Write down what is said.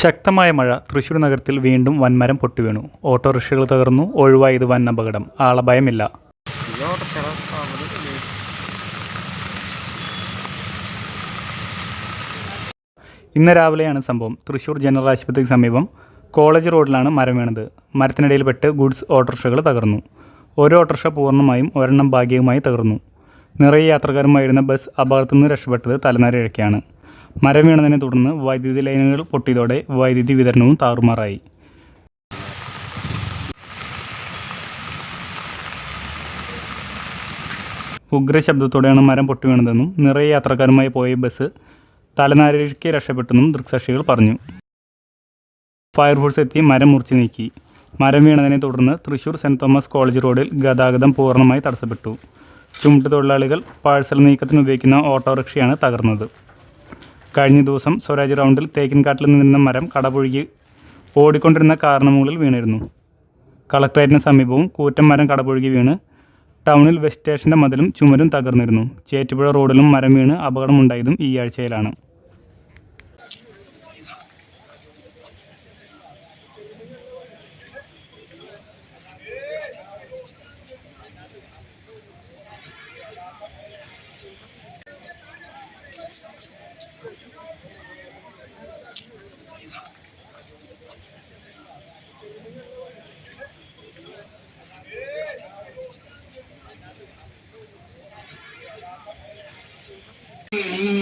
ശക്തമായ മഴ തൃശൂർ നഗരത്തിൽ വീണ്ടും വൻമരം പൊട്ടിവീണു ഓട്ടോറിക്ഷകൾ തകർന്നു. ഒഴിവായത് വൻ അപകടം. ആളഭയമില്ല. ഇന്ന് രാവിലെയാണ് സംഭവം. തൃശൂർ ജനറൽ ആശുപത്രിക്ക് സമീപം കോളേജ് റോഡിലാണ് മരം വീണത്. മരത്തിനിടയിൽപ്പെട്ട് ഗുഡ്സ് ഓട്ടോറിക്ഷകൾ തകർന്നു. ഒരു ഓട്ടോറിക്ഷ പൂർണമായും ഒരെണ്ണം ഭാഗികമായി തകർന്നു. നിറയെ യാത്രക്കാരുമായിരുന്ന ബസ് അപകടത്തിൽ നിന്ന് രക്ഷപ്പെട്ടത് തലനാരിഴയ്ക്കാണ്. മരം വീണതിനെ തുടർന്ന് വൈദ്യുതി ലൈനുകൾ പൊട്ടിയതോടെ വൈദ്യുതി വിതരണവും താറുമാറായി. ഉഗ്ര ശബ്ദത്തോടെയാണ് മരം പൊട്ടി വീണതെന്നും നിറയെ യാത്രക്കാരുമായി പോയ ബസ് തലനാരിഴയ്ക്ക് രക്ഷപ്പെട്ടെന്നും ദൃക്സാക്ഷികൾ പറഞ്ഞു. ഫയർഫോഴ്സ് എത്തി മരം മുറിച്ചു നീക്കി. മരം വീണതിനെ തുടർന്ന് തൃശൂർ സെന്റ് തോമസ് കോളേജ് റോഡിൽ ഗതാഗതം പൂർണമായി തടസ്സപ്പെട്ടു. ചുമട്ട് തൊഴിലാളികൾ പാഴ്സൽ നീക്കത്തിന് ഉപയോഗിക്കുന്ന ഓട്ടോറിക്ഷയാണ് തകർന്നത്. കഴിഞ്ഞ ദിവസം സ്വരാജ് റൗണ്ടിൽ തേക്കിൻകാട്ടിൽ നിന്നിരുന്ന മരം കടപുഴുകി ഓടിക്കൊണ്ടിരുന്ന കാറിന് മുകളിൽ വീണിരുന്നു. കളക്ടറേറ്റിന് സമീപവും കൂറ്റം മരം കടപുഴുകി വീണ് ടൗണിൽ വെസ്റ്റ് സ്റ്റേഷന്റെ മതിലും ചുമരും തകർന്നിരുന്നു. ചേറ്റുപുഴ റോഡിലും മരം വീണ് അപകടമുണ്ടായതും ഈ ആഴ്ചയിലാണ്. Mm-hmm.